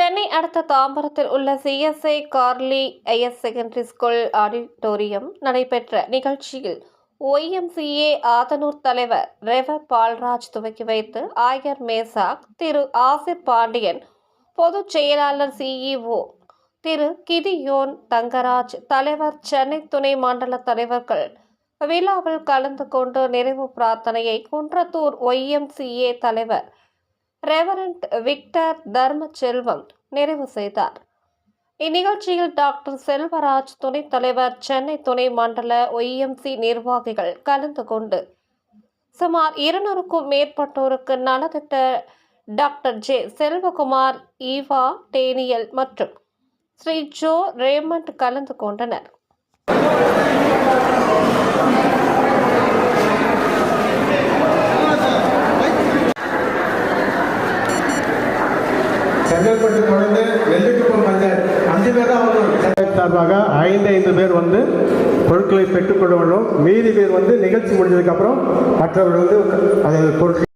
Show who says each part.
Speaker 1: சென்னை அடுத்த தாம்பரத்தில் உள்ள CSI Carley IS secondary school auditorium நடைபெற்ற நிகழ்ச்சியில் ஒய்எம்சிஏ ஆதனூர் தலைவர் ரெவ பால்ராஜ் துவக்கி வைத்து ஆயர் மேசாக் திரு ஆசிர் பாண்டியன் பொதுச் செயலாளர் சிஇஓ திரு கிதியோன் தங்கராஜ் தலைவர் சென்னை துணை மண்டல தலைவர்கள் விழாவில் கலந்து கொண்டு நிறைவு பிரார்த்தனையை குன்றத்தூர் ஒய்எம்சிஏ தலைவர் ரெவரண்ட் விக்டர் தர்மச்செல்வம் நிறைவு செய்தார். இந்நிகழ்ச்சியில் டாக்டர் செல்வராஜ் துணைத் தலைவர் சென்னை துணை மண்டல ஒய்எம்சி நிர்வாகிகள் கலந்து கொண்டு சுமார் இருநூறுக்கும் மேற்பட்டோருக்கு நலத்திட்ட doctor J. Selvakumar Eva Daniel மற்றும் ஸ்ரீ ஜோ. ரேமண்ட் கலந்து கொண்டனர்.
Speaker 2: செங்கல்பட்டு தொடர்ந்து வெள்ளிக்குப்பம் பஞ்சாயத்து. அஞ்சு பேர் தான் வரணும்
Speaker 3: பஞ்சாயத்து சார்பாக ஐந்து ஐந்து பேர் வந்து பொருட்களை பெற்றுக்கொள்ள வேண்டும். மீதி பேர் வந்து நிகழ்ச்சி முடிஞ்சதுக்கப்புறம் மற்றவர்கள் வந்து அதை பொருட்கள்